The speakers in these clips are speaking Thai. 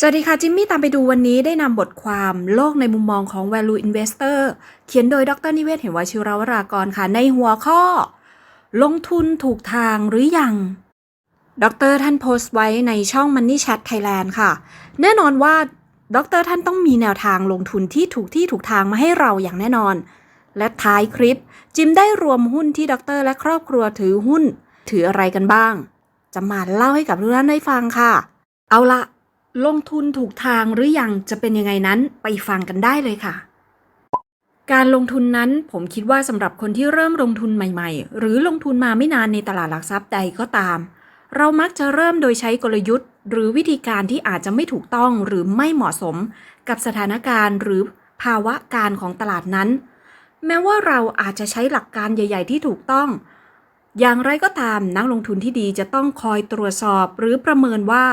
สวัสดีค่ะ จิมมี่ตามไปดูวันนี้ได้นำบทความโลกในมุมมองของ Value Investor เขียนโดยดรนิเวศเห็นวาชิรวรากรค่ะ ในหัวข้อ ลงทุนถูกทางหรือยัง ดรท่านโพสต์ไว้ในช่อง Money Chat Thailand ค่ะ แน่นอนว่าดรท่านต้องมีแนวทางลงทุนที่ถูกที่ถูกทางมาให้เราอย่างแน่นอน และท้ายคลิป จิมได้รวมหุ้นที่ดรและครอบครัวถือหุ้น ถืออะไรกันบ้าง จะมาเล่าให้กับทุกท่านได้ฟังค่ะ เอาละ ลงทุนถูกทางหรือยังจะเป็นยังไงนั้นไปฟังกันได้เลยค่ะ การลงทุนนั้นผมคิดว่าสำหรับคนที่เริ่มลงทุนใหม่ๆ หรือลงทุนมาไม่นานในตลาดหลักทรัพย์ใดก็ตาม เรามักจะเริ่มโดยใช้กลยุทธ์ หรือวิธีการที่อาจจะไม่ถูกต้องหรือไม่เหมาะสม กับสถานการณ์หรือภาวะการของตลาดนั้น แม้ว่าเราอาจจะใช้หลักการใหญ่ ๆ ที่ถูกต้อง อย่างไรก็ตามนักลงทุนที่ดีจะต้องคอยตรวจสอบหรือประเมินว่า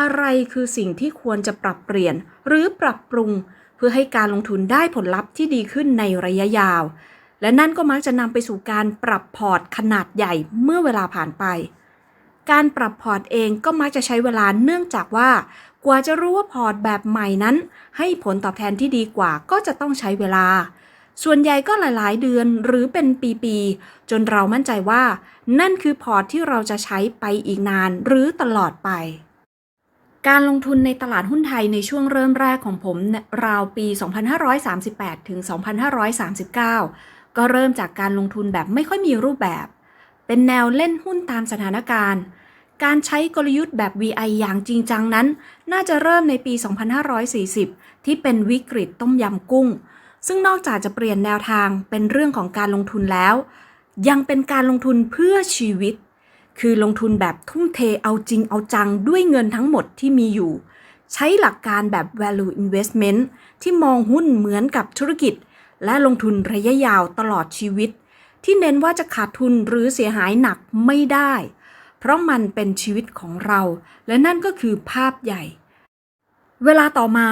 อะไรคือสิ่งที่ควรจะปรับเปลี่ยนหรือปรับปรุง เพื่อให้การลงทุนได้ผลลัพธ์ที่ดีขึ้นในระยะยาว และนั่นก็มักจะนำไปสู่การปรับพอร์ตขนาดใหญ่เมื่อเวลาผ่านไป การปรับพอร์ตเองก็มักจะใช้เวลาเนื่องจากว่า กว่าจะรู้ว่าพอร์ตแบบใหม่นั้น ให้ผลตอบแทนที่ดีกว่าก็จะต้องใช้เวลาส่วนใหญ่ก็หลายๆ เดือนหรือเป็นปีๆ จนเรามั่นใจว่า นั่นคือพอร์ตที่เราจะใช้ไปอีกนานหรือตลอดไป การลงทุนในตลาดหุ้นไทยในช่วงเริ่มแรกของผมราวปี 2538 ถึง 2539 ก็เริ่มจากการลงทุนแบบไม่ค่อยมีรูปแบบ เป็นแนวเล่นหุ้นตามสถานการณ์ การใช้กลยุทธ์แบบ VI อย่างจริงจังนั้น น่าจะเริ่มในปี 2540 ที่เป็นวิกฤตต้มยำกุ้ง ซึ่งนอกจากจะเปลี่ยนแนวทางเป็นเรื่องของการลงทุนแล้ว ยังเป็นการลงทุนเพื่อชีวิต คือลงทุนแบบทุ่มเทเอาจริงเอาจังด้วยเงินทั้งหมดที่มีอยู่ ใช้หลักการแบบ value investment ที่มองหุ้นเหมือนกับธุรกิจ และลงทุนระยะยาวตลอดชีวิต ที่เน้นว่าจะขาดทุนหรือเสียหายหนักไม่ได้ เพราะมันเป็นชีวิตของเรา และนั่นก็คือภาพใหญ่ เวลาต่อมา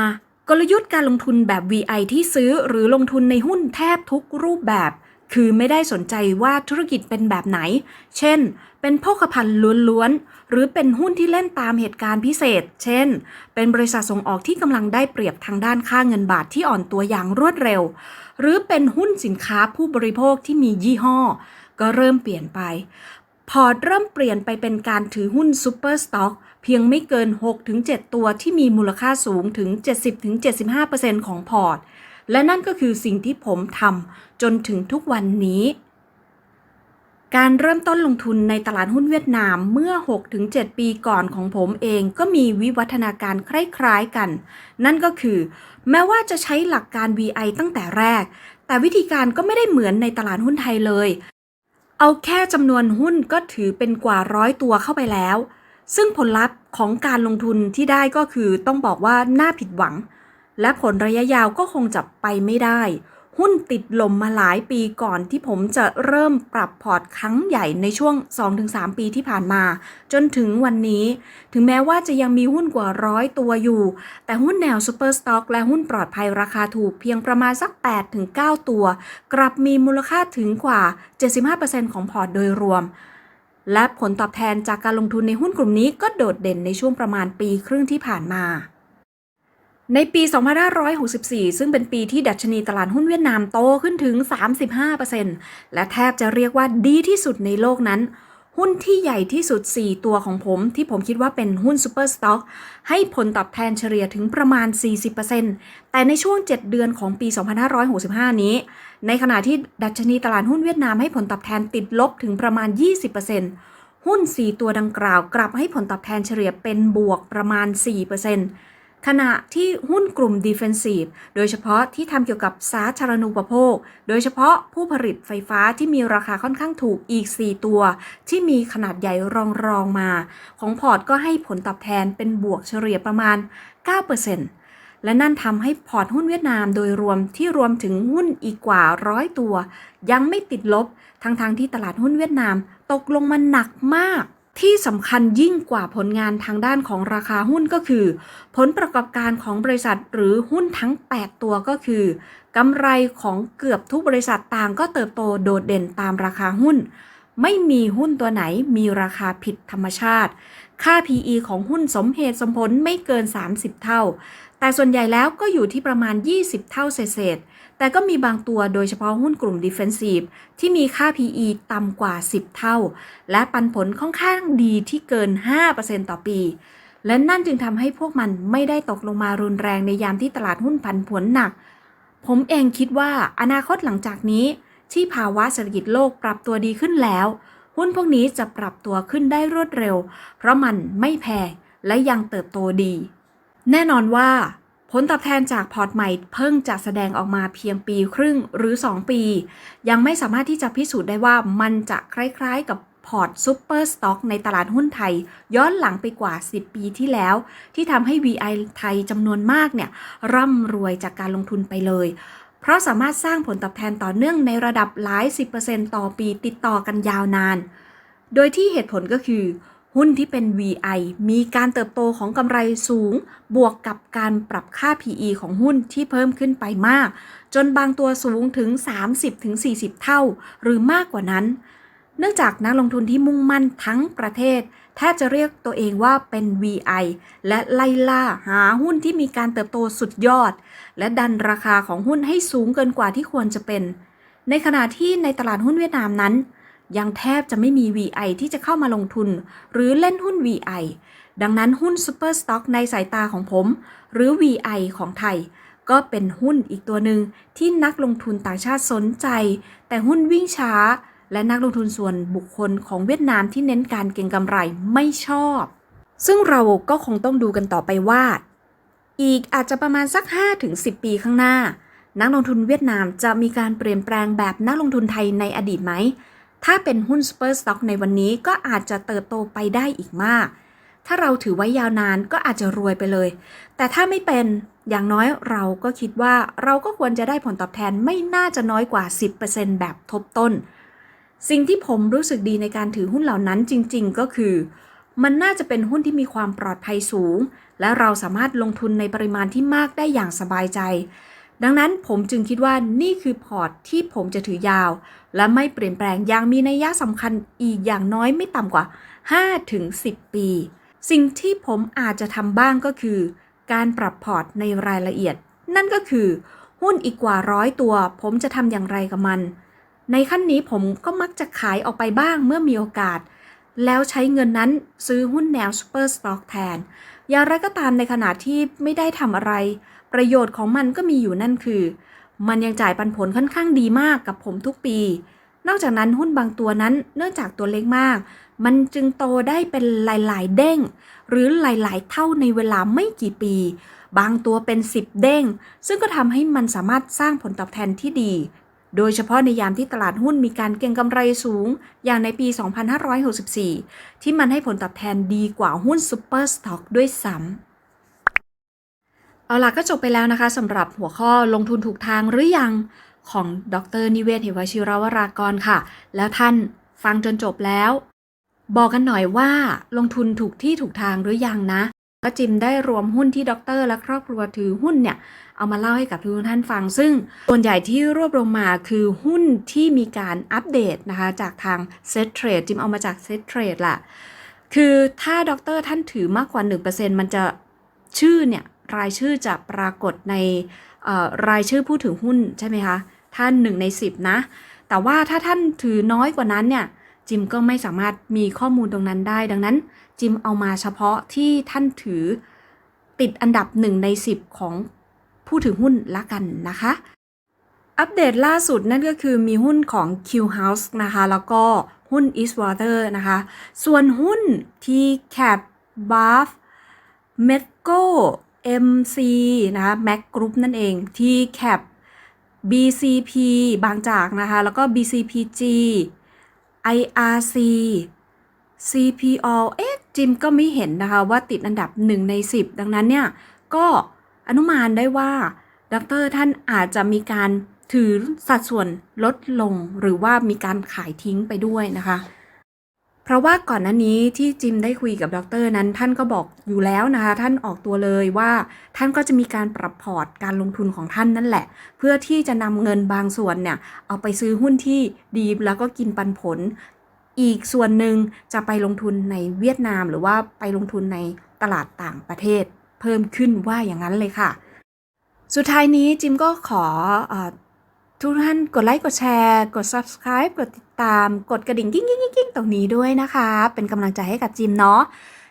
กลยุทธ์การลงทุนแบบ VI ที่ซื้อหรือลงทุนในหุ้นแทบทุกรูปแบบ คือไม่ได้สนใจว่าธุรกิจเป็นแบบไหน เช่น เป็นโภคภัณฑ์ล้วนๆ หรือเป็นหุ้นที่เล่นตามเหตุการณ์พิเศษ เช่น เป็นบริษัทส่งออกที่กำลังได้เปรียบทางด้านค่าเงินบาทที่อ่อนตัวอย่างรวดเร็ว หรือเป็นหุ้นสินค้าผู้บริโภคที่มียี่ห้อ ก็เริ่มเปลี่ยนไป พอร์ตเริ่มเปลี่ยนไปเป็นการถือหุ้นซูเปอร์สต็อกเพียงไม่เกิน 6-7 ตัวที่มีมูลค่าสูงถึง 70-75%ของพอร์ต และนั่นก็คือสิ่งที่ผมทำ จนถึงทุกวันนี้ การเริ่มต้นลงทุนในตลาดหุ้นเวียดนามเมื่อ 6-7 ปีก่อนของผมเองก็มีวิวัฒนาการคล้ายๆกัน นั่นก็คือ แม้ว่าจะใช้หลักการ VI ตั้งแต่แรก แต่วิธีการก็ไม่ได้เหมือนในตลาดหุ้นไทยเลย เอาแค่จำนวนหุ้นก็ถือเป็นกว่าร้อยตัวเข้าไปแล้วซึ่งผลลัพธ์ของการลงทุนที่ได้ก็คือต้องบอกว่าน่าผิดหวัง และผลระยะยาวก็คงจะไปไม่ได้ หุ้นติดลมมาหลายปีก่อนที่ผมจะเริ่มปรับพอร์ตครั้งใหญ่ในช่วง 2-3 ปีที่ผ่านมา จนถึงวันนี้ ถึงแม้ว่าจะยังมีหุ้นกว่าร้อยตัวอยู่ แต่หุ้นแนวซูเปอร์สต็อกและหุ้นปลอดภัยราคาถูกเพียงประมาณสัก 8-9 ตัว กลับมีมูลค่าถึงกว่า 75%ของพอร์ตโดยรวมและผลตอบแทนจากการลงทุนในหุ้นกลุ่มนี้ก็โดดเด่นในช่วงประมาณปีครึ่งที่ผ่านมา ในปี 2564 ซึ่งเป็นปีที่ดัชนีตลาดหุ้นเวียดนามโตขึ้นถึง 35%และแทบจะเรียกว่าดีที่สุดในโลกนั้น หุ้นที่ใหญ่ที่สุด 4 ตัวของผมที่ผมคิดว่าเป็นหุ้นซูเปอร์สต็อกให้ผลตอบแทนเฉลี่ยถึงประมาณ 40%แต่ในช่วง 7 เดือนของปี 2565 นี้ ในขณะที่ดัชนีตลาดหุ้นเวียดนามให้ผลตอบแทนติดลบถึงประมาณ 20%หุ้น 4 ตัวดังกล่าวกลับให้ผลตอบแทนเฉลี่ยเป็นบวกประมาณ 4% ขณะที่หุ้นกลุ่ม Defensive โดยเฉพาะที่ทำเกี่ยวกับสาธารณูปโภค โดยเฉพาะผู้ผลิตไฟฟ้าที่มีราคาค่อนข้างถูกอีก 4 ตัว ที่มีขนาดใหญ่รองรองมา ของพอร์ตก็ให้ผลตอบแทนเป็นบวกเฉลี่ยประมาณ 9%และนั่นทำให้พอร์ตหุ้นเวียดนามโดยรวมที่รวมถึงหุ้นอีกกว่าร้อยตัว ยังไม่ติดลบทั้งๆทที่ตลาดหุ้นเวียดนามตกลงมาหนักมาก ที่สำคัญยิ่งกว่าผลงานทางด้านของราคาหุ้นก็คือ ผลประกอบการของบริษัทหรือหุ้นทั้ง 8 ตัวก็คือกำไรของเกือบทุกบริษัทต่างก็เติบโตโดดเด่นตามราคาหุ้น ไม่มีหุ้นตัวไหนมีราคาผิดธรรมชาติ ค่า PE ของหุ้นสมเหตุสมผลไม่เกิน 30 เท่า แต่ส่วนใหญ่แล้วก็อยู่ที่ประมาณ 20 เท่าเศษ แต่ก็มีบางตัวโดยเฉพาะหุ้นกลุ่ม Defensive ที่มีค่า PE ต่ำกว่า 10 เท่า และปันผลค่อนข้างดีที่เกิน 5%ต่อปี และนั่นจึงทำให้พวกมันไม่ได้ตกลงมารุนแรงในยามที่ตลาดหุ้นผันผวนหนัก ผมเองคิดว่าอนาคตหลังจากนี้ ที่ภาวะเศรษฐกิจโลกปรับตัวดีขึ้นแล้ว หุ้นพวกนี้จะปรับตัวขึ้นได้รวดเร็ว เพราะมันไม่แพงและยังเติบโตดี แน่นอนว่า ผลตอบแทนจากพอร์ตใหม่เพิ่งจะแสดงออกมาเพียงปีครึ่งหรือ 2 ปี ยังไม่สามารถที่จะพิสูจน์ได้ว่ามันจะคล้ายๆกับพอร์ตซูเปอร์สต็อกในตลาดหุ้นไทย ย้อนหลังไปกว่า 10 ปีที่แล้ว ที่ทำให้ VI ไทยจำนวนมากเนี่ยร่ำรวยจากการลงทุนไปเลย เพราะสามารถสร้างผลตอบแทนต่อเนื่องในระดับหลาย 10%ต่อปีติดต่อกันยาวนาน โดยที่เหตุผลก็คือ หุ้นที่เป็น VI มีการเติบโตของกำไรสูง บวกกับการปรับค่า PE ของหุ้นที่เพิ่มขึ้นไปมาก จนบางตัวสูงถึง 30-40 เท่า หรือมากกว่านั้น เนื่องจากนักลงทุนที่มุ่งมั่นทั้งประเทศ แทบจะเรียกตัวเองว่าเป็น VI และไล่ล่าหาหุ้นที่มีการเติบโตสุดยอด และดันราคาของหุ้นให้สูงเกินกว่าที่ควรจะเป็น ในขณะที่ในตลาดหุ้นเวียดนามนั้น ยังแทบจะไม่มี VI ที่จะเข้ามาลงทุน หรือเล่นหุ้น VI ดังนั้นหุ้น Super Stock ในสายตาของผม หรือ VI ของไทย ก็เป็นหุ้นอีกตัวหนึ่งที่นักลงทุนต่างชาติสนใจ แต่หุ้นวิ่งช้า และนักลงทุนส่วนบุคคลของเวียดนามที่เน้นการเก็งกำไรไม่ชอบ ซึ่งเราก็คงต้องดูกันต่อไปว่า อีกอาจจะประมาณสัก 5-10 ปีข้างหน้า นักลงทุนเวียดนามจะมีการเปลี่ยนแปลงแบบนักลงทุนไทยในอดีตไหม ถ้าเป็นหุ้น Super Stock ในวันนี้ก็อาจจะเติบโตไปได้อีกมาก ถ้าเราถือไว้ยาวนานก็อาจจะรวยไปเลย แต่ถ้าไม่เป็นอย่างน้อยเราก็คิดว่าเราก็ควรจะได้ผลตอบแทนไม่น่าจะน้อยกว่า 10%แบบทบต้น สิ่งที่ผมรู้สึกดีในการถือหุ้นเหล่านั้นจริง ๆ ก็คือ มันน่าจะเป็นหุ้นที่มีความปลอดภัยสูง และเราสามารถลงทุนในปริมาณที่มากได้อย่างสบายใจ ดังนั้นผมจึงคิดว่านี่คือพอร์ตที่ผมจะถือยาว และไม่เปลี่ยนแปลงอย่างมีนัยยะสำคัญอีกอย่างน้อยไม่ต่ำกว่า 5-10 ปี สิ่งที่ผมอาจจะทำบ้างก็คือ การปรับพอร์ตในรายละเอียด นั่นก็คือ หุ้นอีกกว่าร้อยตัว ผมจะทำอย่างไรกับมัน ในขั้นนี้ผมก็มักจะขายออกไปบ้างเมื่อมีโอกาส แล้วใช้เงินนั้นซื้อหุ้นแนว Super Stock แทน อย่างไรก็ตามในขณะที่ไม่ได้ทำอะไร ประโยชน์ของมันก็มีอยู่นั่นคือ มันยังจ่ายปันผลค่อนข้างดีมากกับผมทุกปี นอกจากนั้นหุ้นบางตัวนั้นเนื่องจากตัวเล็กมาก มันจึงโตได้เป็นหลาย ๆ เด้ง หรือหลาย ๆ เท่าในเวลาไม่กี่ปี บางตัวเป็น 10 เด้ง ซึ่งก็ทำให้มันสามารถสร้างผลตอบแทนที่ดี โดยเฉพาะในยามที่ตลาดหุ้นมีการเก็งกำไรสูง อย่างในปี 2564 ที่มันให้ผลตอบแทนดีกว่าหุ้นซูเปอร์สต็อกด้วยซ้ำ เอาล่ะก็จบไปแล้วนะคะสำหรับหัวข้อลงทุนถูกทางหรือยังของดรนิเวศเหวชิรวรากรค่ะ แล้วท่านฟังจนจบแล้ว บอกกันหน่อยว่าลงทุนถูกที่ถูกทางหรือยังนะ ก็จิมได้รวมหุ้นที่ด็อกเตอร์และครอบครัวถือหุ้นเนี่ย เอามาเล่าให้กับทุกท่านฟัง ซึ่งส่วนใหญ่ที่รวบรวมมาคือหุ้นที่มีการอัปเดตนะคะ จากทาง Set Trade จิมเอามาจาก Set Trade ล่ะ คือถ้าด็อกเตอร์ท่านถือมากกว่า 1%มันจะชื่อเนี่ย รายชื่อจะปรากฏในรายชื่อผู้ถือหุ้นใช่ไหมคะ ท่าน 1 ใน 10 นะ แต่ว่าถ้าท่านถือน้อยกว่านั้นเนี่ย จิมก็ไม่สามารถมีข้อมูลตรงนั้นได้ ดังนั้น จิมเอามาเฉพาะที่ท่านถือติดอันดับ 1 ใน 10 ของผู้ถือหุ้นละกันนะคะ อัปเดตล่าสุดนั่นก็คือมีหุ้นของ Q House นะคะ แล้วก็หุ้น Eastwater นะคะ ส่วนหุ้น T-Cap BAF Medco MC นะคะ Mac Group นั่นเอง T-Cap BCP บางจากนะคะ แล้วก็ BCPG IRC CPO เอ๊ะจิมก็ไม่เห็นนะคะว่าติดอันดับ 1 ใน 10 ดังนั้นเนี่ย ก็อนุมานได้ว่าดรท่านอาจจะมีการถือสัดส่วนลดลงหรือว่ามีการขายทิ้งไปด้วยนะคะ ราะว่าก่อนหน้านี้ที่จิมได้คุยกับด็อกเตอร์นั้น ท่านก็บอกอยู่แล้วนะคะ ท่านออกตัวเลยว่าท่านก็จะมีการปรับพอร์ตการลงทุนของท่านนั่นแหละ เพื่อที่จะนำเงินบางส่วนเนี่ย เอาไปซื้อหุ้นที่ดีแล้วก็กินปันผล อีกส่วนหนึ่งจะไปลงทุนในเวียดนาม หรือว่าไปลงทุนในตลาดต่างประเทศ เพิ่มขึ้นว่าอย่างนั้นเลยค่ะ สุดท้ายนี้จิมก็ขออ ทุกท่านกดไลค์ กดแชร์ กด subscribe กดติดตาม กดกระดิ่งกิ้งกิ้งกิ้งกิ้งตรงนี้ด้วยนะคะ เป็นกำลังใจให้กับจิมเนาะ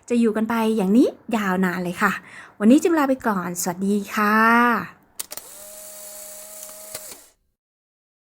จะอยู่กันไปอย่างนี้ยาวนานเลยค่ะ วันนี้จิมลาไปก่อน สวัสดีค่ะ